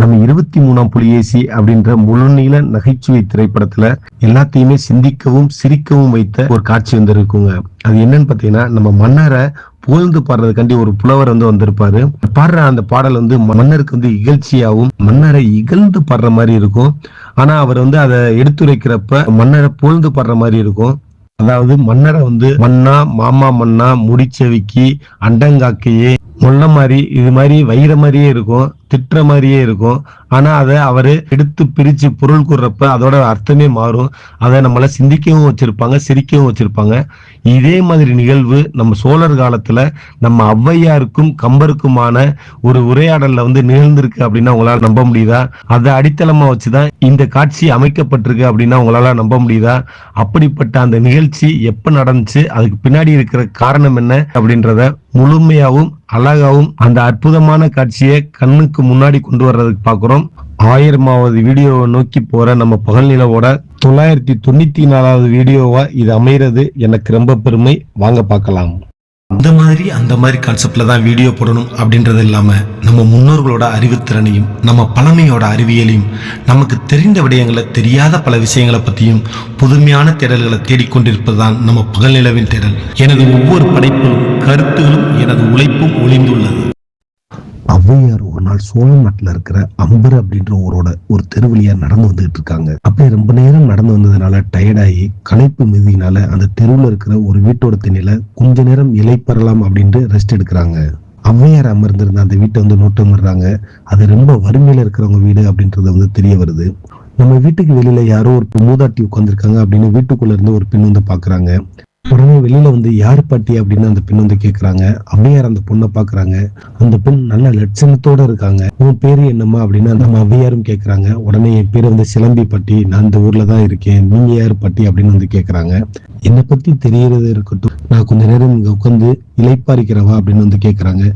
நம்ம இருபத்தி மூணாம் புலிகேசி அப்படின்ற முழுநீள நகைச்சுவை திரைப்படத்துல எல்லாத்தையுமே சிந்திக்கவும் சிரிக்கவும் வைத்த ஒரு காட்சி வந்து இருக்குங்க அது என்னன்னு பாத்தீங்கன்னா நம்ம மன்னரை புகழ்ந்து பாடுறதுக்காண்டி ஒரு புலவர் வந்து வந்திருப்பாரு. பாடுற அந்த பாடல் வந்து மன்னருக்கு வந்து இகழ்ச்சியாகவும் மன்னரை இகழ்ந்து பாடுற மாதிரி இருக்கும். ஆனா அவர் வந்து அதை எடுத்துரைக்கிறப்ப மன்னரை புகழ்ந்து பாடுற மாதிரி இருக்கும். அதாவது மன்னரை வந்து மன்னா மாமா மன்னா முடிச்சவிக்கி அண்டங்காக்கையே முள்ள மாதிரி இது மாதிரி வயிற மாதிரியே இருக்கும். திட்டுற மாதிரியே இருக்கும். ஆனா அதை அவரு எடுத்து பிரிச்சு பொருள் கூறுறப்ப அதோட அர்த்தமே மாறும். அதை நம்மள சிந்திக்கவும் வச்சிருப்பாங்க சிரிக்கவும் வச்சிருப்பாங்க. இதே மாதிரி நிகழ்வு நம்ம சோழர் காலத்துல நம்ம ஔவையாருக்கும் கம்பருக்குமான ஒரு உரையாடல்ல வந்து நிகழ்ந்திருக்கு அப்படின்னா உங்களால நம்ப முடியுதா? அதை அடித்தளமா வச்சுதான் இந்த காட்சி அமைக்கப்பட்டிருக்கு அப்படின்னா உங்களால நம்ப முடியுதா? அப்படிப்பட்ட அந்த நிகழ்ச்சி எப்ப நடந்துச்சு? அதுக்கு பின்னாடி இருக்கிற காரணம் என்ன அப்படின்றத முழுமையாகவும் அழகாவும் அந்த அற்புதமான காட்சியை கண்ணுக்கு முன்னாடி கொண்டு வர்றதுக்கு பாக்குறோம் ஆயிரமாவது வீடியோவை நோக்கி போற நம்ம பகல் நிலவோட தொள்ளாயிரத்தி தொண்ணூத்தி நாலாவது வீடியோவா இது அமைகிறது எனக்கு ரொம்ப பெருமை. வாங்க பார்க்கலாம். அந்த மாதிரி அந்த மாதிரி கான்செப்ட்ல தான் வீடியோ போடணும் அப்படின்றது இல்லாம நம்ம முன்னோர்களோட அறிவுத்திறனையும் நம்ம பழமையோட அறிவியலையும் நமக்கு தெரிந்த விடயங்களை தெரியாத பல விஷயங்களை பத்தியும் புதுமையான தேடல்களை தேடிக்கொண்டிருப்பதுதான் நம்ம பகல் நிலவின் தேடல். எனது ஒவ்வொரு படைப்பிலும் கருத்து உழைப்பும் ஒளிந்துள்ளது. ஔவையார் ஒரு நாள் சோழ நாட்டுல இருக்கிற அம்பர் அப்படின்ற ஊரோட ஒரு தெருவழியா நடந்து வந்துகிட்டு இருக்காங்க. அப்படியே ரொம்ப நேரம் நடந்து வந்ததுனால டயர்டாகி களைப்பு மிதினால அந்த தெருவுல இருக்கிற ஒரு வீட்டோட திண்ணையில கொஞ்ச நேரம் இலைப்பெறலாம் அப்படின்ட்டு ரெஸ்ட் எடுக்கிறாங்க. ஔவையார் அமர்ந்திருந்த அந்த வீட்டை வந்து நோட்டமிடுறாங்க. அது ரொம்ப வறுமையில இருக்கிறவங்க வீடு அப்படின்றது வந்து தெரிய வருது. நம்ம வீட்டுக்கு வெளியில யாரோ ஒரு மூதாட்டி உட்காந்துருக்காங்க அப்படின்னு வீட்டுக்குள்ள இருந்து ஒரு பெண் வந்து பாக்குறாங்க. உடனே வெளியில வந்து யார் பாட்டி? அப்படின்னு அந்த பெண் வந்து கேக்குறாங்க. ஔவையார் அந்த பொண்ணை பாக்குறாங்க. அந்த பெண் நல்ல லட்சணத்தோட இருக்காங்க. உன் பேரு என்னம்மா? அப்படின்னு அந்த ஔவையாரும் கேக்குறாங்க. உடனே என் பேரு வந்து சிலம்பி பாட்டி. நான் இந்த ஊர்ல தான் இருக்கேன். நீங்க யார் பாட்டி? அப்படின்னு வந்து கேக்குறாங்க. என்னை பத்தி தெரியறது இருக்கட்டும். நான் கொஞ்ச நேரம் இங்க உட்காந்து இலைப்பாரிக்கிறவா அப்படின்னு வந்து கேக்குறாங்க.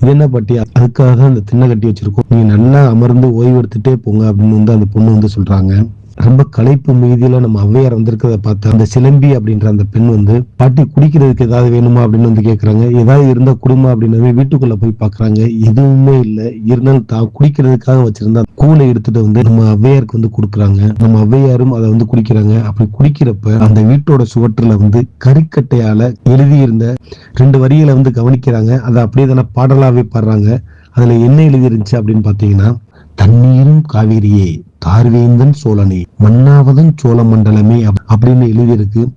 இது என்ன பாட்டி? அதுக்காக தான் அந்த திண்ணை கட்டி வச்சிருக்கோம். நீங்க நல்லா அமர்ந்து ஓய்வு எடுத்துட்டே போங்க. அப்படின்னு வந்து அந்த பொண்ணு வந்து சொல்றாங்க. ரொம்ப களைப்பு மீதியில நம்ம ஔவையார் வந்திருக்கிறத பார்த்து அந்த சிலம்பி அப்படின்ற அந்த பெண் வந்து பாட்டி குடிக்கிறதுக்கு ஏதாவது வேணுமா? அப்படின்னு வந்து கேக்குறாங்க. ஏதாவது இருந்தா குடும்பம் அப்படின்னு வீட்டுக்குள்ள போய் பாக்குறாங்க. எதுவுமே இல்ல. இருந்தாலும் தான் குடிக்கிறதுக்காக வச்சிருந்தா கூலை எடுத்துட்டு வந்து நம்ம ஔவையாருக்கு வந்து கொடுக்குறாங்க. நம்ம ஔவையாரும் அதை வந்து குடிக்கிறாங்க. அப்படி குடிக்கிறப்ப அந்த வீட்டோட சுவற்றுல வந்து கறிக்கட்டையால எழுதியிருந்த ரெண்டு வரிகளை வந்து கவனிக்கிறாங்க. அதை அப்படியே தானே பாடலாவே பாடுறாங்க. அதுல என்ன எழுதி இருந்துச்சு அப்படின்னு பாத்தீங்கன்னா தண்ணீரும் காவேரியே தார்வேந்தன் சோழனே மன்னாவதன் சோழ மண்டலமே அப்படின்னு எழுதியிருக்கு.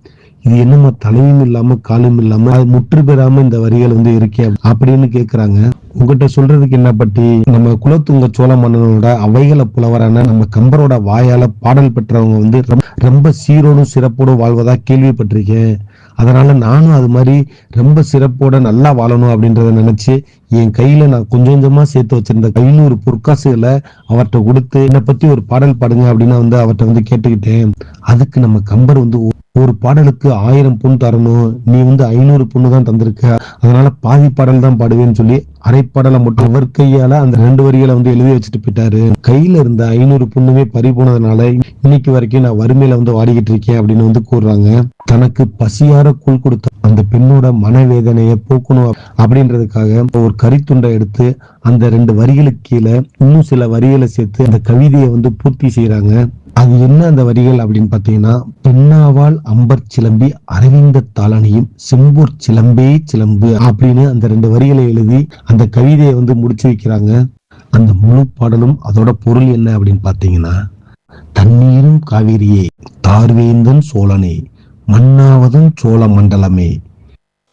இது என்னமா தலையும் இல்லாம காலும் இல்லாம அது முற்று பெறாம இந்த வரிகள் வந்து இருக்கே அப்படின்னு கேக்குறாங்க. உங்ககிட்ட சொல்றதுக்கு என்ன பட்டி? நம்ம குலத்துங்க சோழ மன்னனோட அவைகள புலவரான நம்ம கம்பரோட வாயால பாடல் பெற்றவங்க வந்து ரொம்ப- ரொம்ப சீரோடும் சிறப்போடும் வாழ்வதா கேள்விப்பட்டிருக்கேன். அதனால நானும் அது மாதிரி ரொம்ப சிறப்போட நல்லா வாழணும் அப்படின்றத நினைச்சு என் கையில நான் கொஞ்சம் கொஞ்சமா சேர்த்து வச்சிருந்த ஐநூறு பொற்காசுகளை அவர்கிட்ட கொடுத்து என்னை பத்தி ஒரு பாடல் பாடுங்க அப்படின்னு வந்து அவர்கிட்ட வந்து கேட்டுக்கிட்டேன். அதுக்கு நம்ம கம்பர் வந்து ஒரு பாடலுக்கு ஆயிரம் பொண்ணு தரணும். நீ வந்து ஐநூறு பொண்ணு தான் தந்திருக்க. அதனால பாதி பாடல் தான் பாடுவேன்னு சொல்லி அரைப்பாடலை மட்டும் அவர் கையால அந்த ரெண்டு வரிகளை வந்து எழுதி வச்சுட்டு போயிட்டாரு. கையில இருந்த ஐநூறு பொண்ணுமே பறி போனதுனால இன்னைக்கு வரைக்கும் நான் வறுமையில வந்து வாடிக்கிட்டு இருக்கேன் அப்படின்னு வந்து கூறுறாங்க. தனக்கு பசியார கூழ் கொடுத்த அந்த பெண்ணோட மனவேதனையை போக்கணும் அப்படின்றதுக்காக ஒரு கரித்துண்டை எடுத்து அந்த ரெண்டு வரிகளுக்கு கீழே இன்னும் சில வரிகளை சேர்த்து அந்த கவிதையை வந்து பூர்த்தி செய்யறாங்க அது என்ன அந்த வரிகள் அப்படின்னு பாத்தீங்கன்னா பெண்ணாவால் அம்பர் சிலம்பி அரவிந்த தாளனையும் செம்பூர் சிலம்பே சிலம்பு அப்படின்னு அந்த ரெண்டு வரிகளை எழுதி அந்த கவிதையை வந்து முடிச்சு வைக்கிறாங்க. அந்த முழு பாடலும் அதோட பொருள் என்ன அப்படின்னு பாத்தீங்கன்னா தண்ணீரும் காவிரியே தார்வேந்தன் சோழனே மன்னாவதும் சோழ மண்டலமே.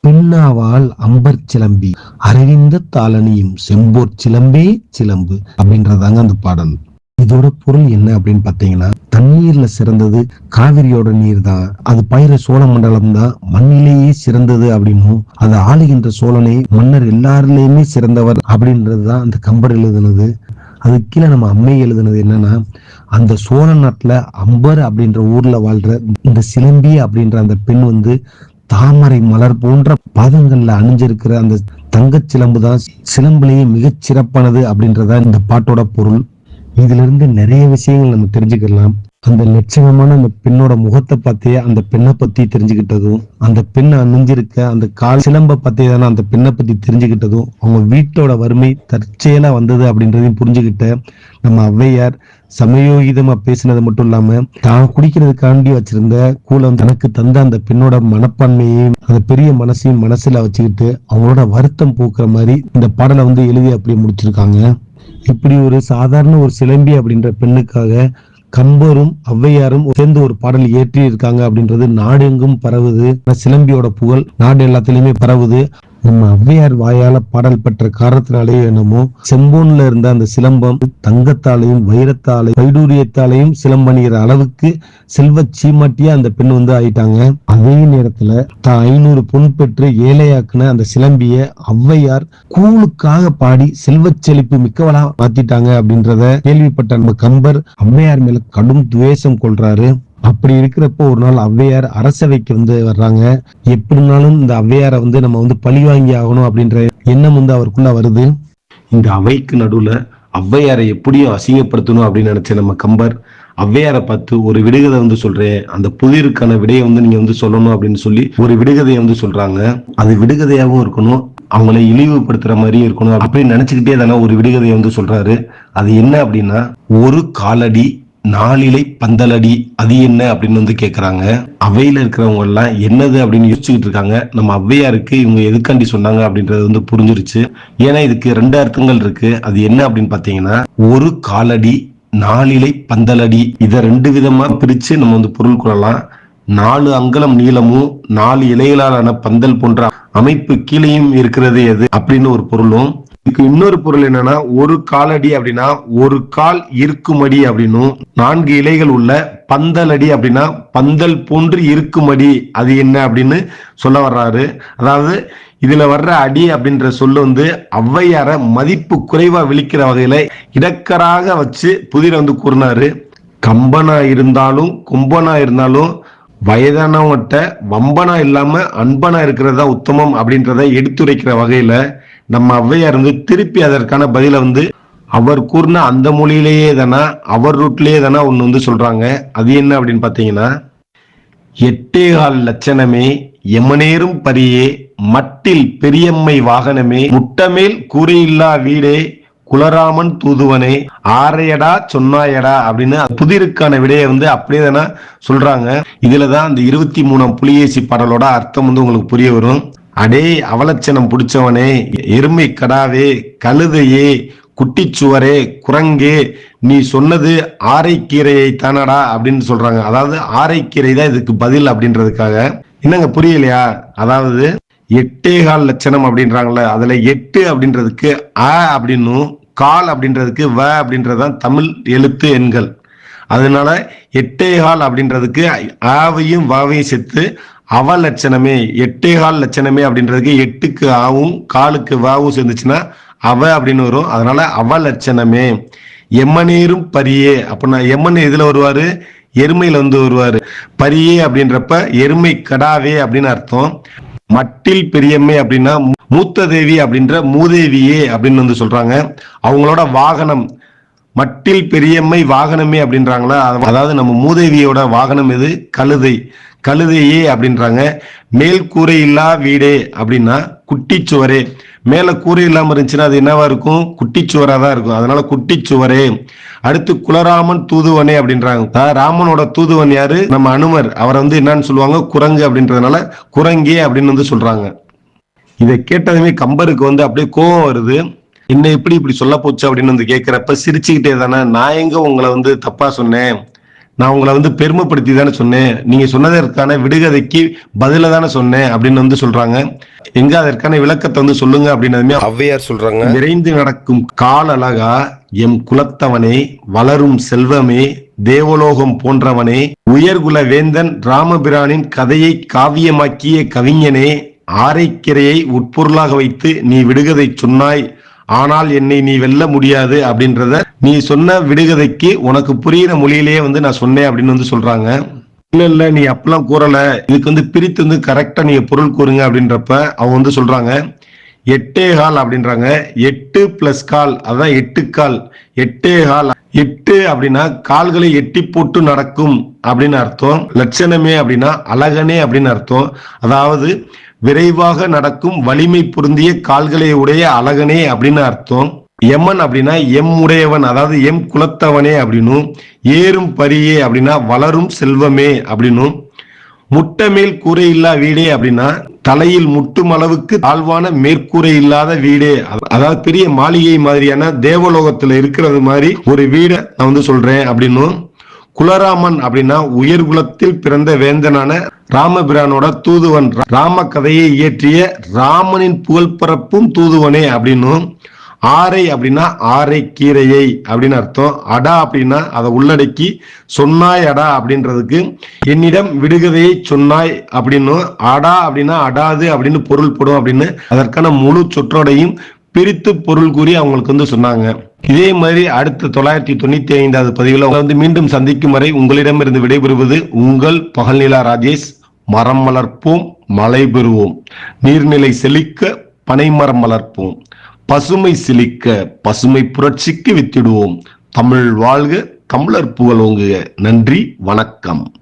பின்னாவால் அம்பர் சிலம்பி அரவிந்த தாளனியும் செம்போர் சிலம்பே சிலம்பு அப்படின்றதாங்க அந்த பாடல். இதோட பொருள் என்ன அப்படின்னு பாத்தீங்கன்னா தண்ணீர்ல சிறந்தது காவிரியோட நீர் தான் அது பயிர சோழ மண்டலம் தான் மண்ணிலேயே சிறந்தது அப்படின்னும் அது ஆளுகின்ற சோழனை மன்னர் எல்லாருலேயுமே சிறந்தவர் அப்படின்றது தான் அந்த கம்பர் எழுதுனது. அதுக்கு கீழே நம்ம அம்மை எழுதுனது என்னன்னா அந்த சோழ நாட்டில் அம்பர் அப்படின்ற ஊர்ல வாழ்ற இந்த சிலம்பி அப்படின்ற அந்த பெண் வந்து தாமரை மலர் போன்ற பாதங்கள்ல அணிஞ்சிருக்கிற அந்த தங்கச் சிலம்பு தான் சிலம்புலேயே மிகச் சிறப்பானது அப்படின்றதான் இந்த பாட்டோட பொருள். இதுல இருந்து நிறைய விஷயங்கள் நம்ம தெரிஞ்சுக்கலாம். அந்த லட்சணமான அந்த பெண்ணோட முகத்தை பார்த்தே அந்த பெண்ணை பத்தி தெரிஞ்சுக்கிட்டதும் அந்த பெண் அணிஞ்சிருக்க அந்த கால் சிலம்ப பார்த்தே தானே அந்த பெண்ணை பத்தி தெரிஞ்சுக்கிட்டதும் அவங்க வீட்டோட வறுமை தற்செயலா வந்தது அப்படின்றதையும் புரிஞ்சுக்கிட்ட நம்ம ஔவையார் சமயோகிதமா பேசினது மட்டும் இல்லாம தான் குடிக்கிறதுக்காண்டி வச்சிருந்த கூலம் தனக்கு தந்த அந்த பெண்ணோட மனப்பான்மையையும் அந்த பெரிய மனசையும் மனசுல வச்சுக்கிட்டு அவங்களோட வருத்தம் போக்குற மாதிரி இந்த பாடலை வந்து எழுதி அப்படியே முடிச்சிருக்காங்க. இப்படி ஒரு சாதாரண ஒரு சிலம்பி அப்படின்ற பெண்ணுக்காக கம்பரும் ஔவையாரும் சேர்ந்து ஒரு பாடல் இயற்றி இருக்காங்க அப்படின்றது நாடெங்கும் பரவுது. சிலம்பியோட புகழ் நாடு எல்லாத்துலயுமே பரவுது. நம்ம ஔவையார் வாயால பாடல் பெற்ற காரணத்தினாலேயோ என்னமோ செம்போன்ல இருந்த அந்த சிலம்பம் தங்கத்தாலையும் வைரத்தாலையும் வைடூரியத்தாலையும் சிலம்பணிகிற அளவுக்கு செல்வ சீமாட்டியா அந்த பெண் வந்து ஆயிட்டாங்க. அதே நேரத்துல தான் ஐநூறு பொன் பெற்று ஏழையாக்குன அந்த சிலம்பிய ஔவையார் கூழுக்காக பாடி செல்வ செழிப்பு மிக்கவளா மாத்திட்டாங்க அப்படின்றத கேள்விப்பட்ட நம்ம கம்பர் ஔவையார் மேல கடும் துவேஷம் கொள்றாரு. அப்படி இருக்கிறப்போ ஒரு நாள் ஔவையார் அரசவைக்கு வந்து வர்றாங்க. எப்படினாலும் இந்த ஔவையாரை வந்து நம்ம வந்து பழி வாங்கி ஆகணும் அப்படின்ற எண்ணம் வந்து அவருக்குள்ள வருது. இந்த அவைக்கு நடுவுல ஔவையாரை எப்படியும் அசிங்கப்படுத்தணும் அப்படின்னு நினைச்ச நம்ம கம்பர் ஔவையாரை பார்த்து ஒரு விடுகதை வந்து சொல்றேன் அந்த புதிருக்கான விடையை வந்து நீங்க வந்து சொல்லணும் அப்படின்னு சொல்லி ஒரு விடுகதையை வந்து சொல்றாங்க. அது விடுகதையாகவும் இருக்கணும் அவங்களை இழிவுபடுத்துற மாதிரியும் இருக்கணும் அப்படின்னு நினைச்சுக்கிட்டே தானே ஒரு விடுகதையை வந்து சொல்றாரு. அது என்ன அப்படின்னா ஒரு காலடி நாளிலை பந்தலடி அது என்ன அப்படின்னு வந்து கேட்குறாங்க அவையில் இருக்கிறவங்க எல்லாம் என்னது அப்படின்னு யோசிச்சுக்கிட்டு இருக்காங்க. நம்ம ஔவையாருக்கு இவங்க எதுக்காண்டி சொன்னாங்க அப்படின்றது வந்து புரிஞ்சிருச்சு. ஏன்னா இதுக்கு ரெண்டு அர்த்தங்கள் இருக்கு. அது என்ன அப்படின்னு பாத்தீங்கன்னா ஒரு காலடி நாளிலை பந்தலடி இதை ரெண்டு விதமா பிரிச்சு நம்ம வந்து பொருள் கொள்ளலாம். நாலு அங்கலம் நீளமும் நாலு இலைகளாலான பந்தல் போன்ற அமைப்பு கீழேயும் இருக்கிறது எது அப்படின்னு ஒரு பொருளும் இதுக்கு இன்னொரு பொருள் என்னன்னா ஒரு காலடி அப்படின்னா ஒரு கால் இருக்குமடி அப்படின்னும். நான்கு இலைகள் உள்ள பந்தல் அடி அப்படின்னா பந்தல் போன்று இருக்குமடி அது என்ன அப்படின்னு சொல்ல வர்றாரு. அதாவது இதுல வர்ற அடி அப்படின்ற சொல்லு வந்து ஔவையார மதிப்பு குறைவா விழிக்கிற வகையில இடக்கராக வச்சு புதிர வந்து கூறினாரு. கம்பனா இருந்தாலும் கும்பனா இருந்தாலும் வயதானவங்கிட்ட வம்பனா இல்லாம அன்பனா இருக்கிறதா உத்தமம் அப்படின்றத எடுத்துரைக்கிற வகையில நம்ம ஔவையார் வந்து திருப்பி அதற்கான பதில வந்து அவர் கூறின அந்த மொழியிலேயே தானா அவர் ரூட்லயே தானா ஒன்று வந்து சொல்றாங்க. அது என்ன அப்படின்னு பாத்தீங்கன்னா எட்டேகால் லட்சணமே எமனேரும் பரியே மட்டில் பெரியம்மை வாகனமே முட்டமேல் கூரையில்லா வீடே குலராமன் தூதுவனே ஆரையடா சொன்னாயடா அப்படின்னு புதிருக்கான விடையை வந்து அப்படியே தானே சொல்றாங்க. இதுலதான் அந்த இருபத்தி மூணாம் புலியேசி பாடலோட அர்த்தம் வந்து உங்களுக்கு புரிய வரும். அடே அவலட்சணம் பிடிச்சவனே எருமை கடாவே கழுதையே குட்டிச்சுவரே குரங்கு நீ சொன்னது ஆரைக்கீரையை தானடா அப்படின்னு சொல்றாங்க. அதாவது ஆரைக்கீரை தான் இதுக்கு பதில் அப்படின்றதுக்காக. என்னங்க புரியலையா? அதாவது எட்டேகால் லட்சணம் அப்படின்றாங்கல்ல அதுல எட்டு அப்படின்றதுக்கு அ அப்படின்னும் கால் அப்படின்றதுக்கு வ அப்படின்றதுதான் தமிழ் எழுத்து எண்கள். அதனால எட்டேகால் அப்படின்றதுக்கு ஆவையும் வாவையும் சேர்த்து அவ லட்சணமே எட்டேகால் லட்சணமே அப்படின்றதுக்கு எட்டுக்கு ஆவும் காலுக்கு வாவும் சேர்ந்துச்சுன்னா அவ அப்படின்னு வரும். அதனால அவ லட்சணமே. எம்மனேரும் பரியே. அப்படின்னா எம்மன் எதுல வருவாரு? எருமையில வந்து வருவாரு. பரியே அப்படின்றப்ப எருமை கடாவே அப்படின்னு அர்த்தம். மட்டில் பெரியம்மை அப்படின்னா மூத்த தேவி அப்படின்ற மூதேவியே அப்படின்னு வந்து சொல்றாங்க. அவங்களோட வாகனம். மட்டில் பெரியம்மை வாகனமே அப்படின்றாங்களா? அதாவது நம்ம மூதேவியோட வாகனம் எது? கழுதை. கழுதையே அப்படின்றாங்க. மேல் கூரை இல்லா வீடே அப்படின்னா குட்டிச்சுவரே. மேல கூரை இல்லாமல் இருந்துச்சுன்னா அது என்னவா இருக்கும்? குட்டிச்சுவராக தான் இருக்கும். அதனால குட்டிச்சுவரே. அடுத்து குலராமன் தூதுவனே அப்படின்றாங்க. ராமனோட தூதுவன் யாரு? நம்ம அனுமர். அவரை வந்து என்னன்னு சொல்லுவாங்க? குரங்கு அப்படின்றதுனால குரங்கே அப்படின்னு வந்து சொல்றாங்க. இதை கேட்டதுமே கம்பருக்கு வந்து அப்படியே கோவம் வருது. என்ன எப்படி இப்படி சொல்ல போச்சு? அப்படின்னு வந்து கேட்கிறப்ப சிரிச்சுக்கிட்டே தானே நான் எங்க உங்களை வந்து தப்பா சொன்னேன்? நான் உங்களை வந்து பெருமைப்படுத்தி தானே சொன்னேன். நீங்க சொன்னதற்கான விடுகதைக்கு பதில தானே சொன்னேன் அப்படின்னு வந்து சொல்றாங்க. எங்க அதற்கான விளக்கத்தை வந்து சொல்லுங்க அப்படின்னதுமே ஔவையார் சொல்றாங்க. விரைந்து நடக்கும் கால் அழகா எம் குலத்தவனே வளரும் செல்வமே தேவலோகம் போன்றவனே உயர்குல வேந்தன் ராமபிரானின் கதையை காவியமாக்கிய கவிஞனே ஆரைக்கிரையை உட்பொருளாக வைத்து நீ விடுகதை சொன்னாய். ஆனால் என்னை நீ வெல்ல முடியாது அப்படின்றத நீ சொன்ன விடுகதைக்கு உனக்கு புரியுற மொழியிலேயே வந்து நான் சொன்னேன் அப்படின்னு வந்து சொல்றாங்க. இல்ல இல்ல நீ அப்பெல்லாம் கூறல. இதுக்கு வந்து பிரித்து வந்து கரெக்டா நீங்க பொருள் கூறுங்க அப்படின்றப்ப அவங்க வந்து சொல்றாங்க எட்டே கால் அப்படின்றாங்க. எட்டு பிளஸ் கால் அதான் எட்டு கால். எட்டே கால் எட்டு அப்படின்னா கால்களை எட்டி போட்டு நடக்கும் அப்படின்னு அர்த்தம். லட்சணமே அப்படின்னா அழகனே அப்படின்னு அர்த்தம். அதாவது விரைவாக நடக்கும் வலிமை பொருந்திய கால்களை உடைய அழகனே அப்படின்னு அர்த்தம். எம்மன் அப்படின்னா எம் உடையவன் அதாவது எம் குலத்தவனே அப்படின்னும் ஏறும் பரியே அப்படின்னா வளரும் செல்வமே அப்படின்னும் முட்டமேல் கூரை இல்லா வீடே அப்படின்னா தலையில் முட்டும் அளவுக்கு தாழ்வான மேற்கூரை இல்லாத வீடே. அதாவது பெரிய மாளிகை மாதிரியான தேவலோகத்துல இருக்கிறது மாதிரி ஒரு வீடை நான் வந்து சொல்றேன் அப்படின்னும் குலராமன் அப்படின்னா உயர் குலத்தில் பிறந்த வேந்தனான ராமபிரானோட தூதுவன். ராம கதையை இயற்றிய ராமனின் புகழ் பரப்பும் தூதுவனே அப்படின்னும் ஆரை அப்படின்னா ஆரை கீரையை அப்படின்னு அர்த்தம். அடா அப்படின்னா அதை உள்ளடக்கி சொன்னாய் அடா அப்படின்றதுக்கு என்னிடம் விடுகதையை சொன்னாய் அப்படின்னும் அடா அப்படின்னா அடாது அப்படின்னு பொருள்படும் அப்படின்னு. அதற்கான முழு சொற்றோடையும் பிரித்து பொருள் கூறி அவங்களுக்கு வந்து சொன்னாங்க. இதே மாதிரி அடுத்த தொள்ளாயிரத்தி தொண்ணூத்தி ஐந்தாவது பதிவில் வந்து மீண்டும் சந்திக்கும் வரை உங்களிடமிருந்து விடைபெறுவது உங்கள் பகல்நிலா ராஜேஷ். மரம் வளர்ப்போம் மழை பெறுவோம். நீர்நிலை செழிக்க பனைமரம் வளர்ப்போம். பசுமை சிலிக்க பசுமை புரட்சிக்கு வித்திடுவோம். தமிழ் வாழ்க தமிழர் புகழ் ஓங்குக நன்றி வணக்கம்.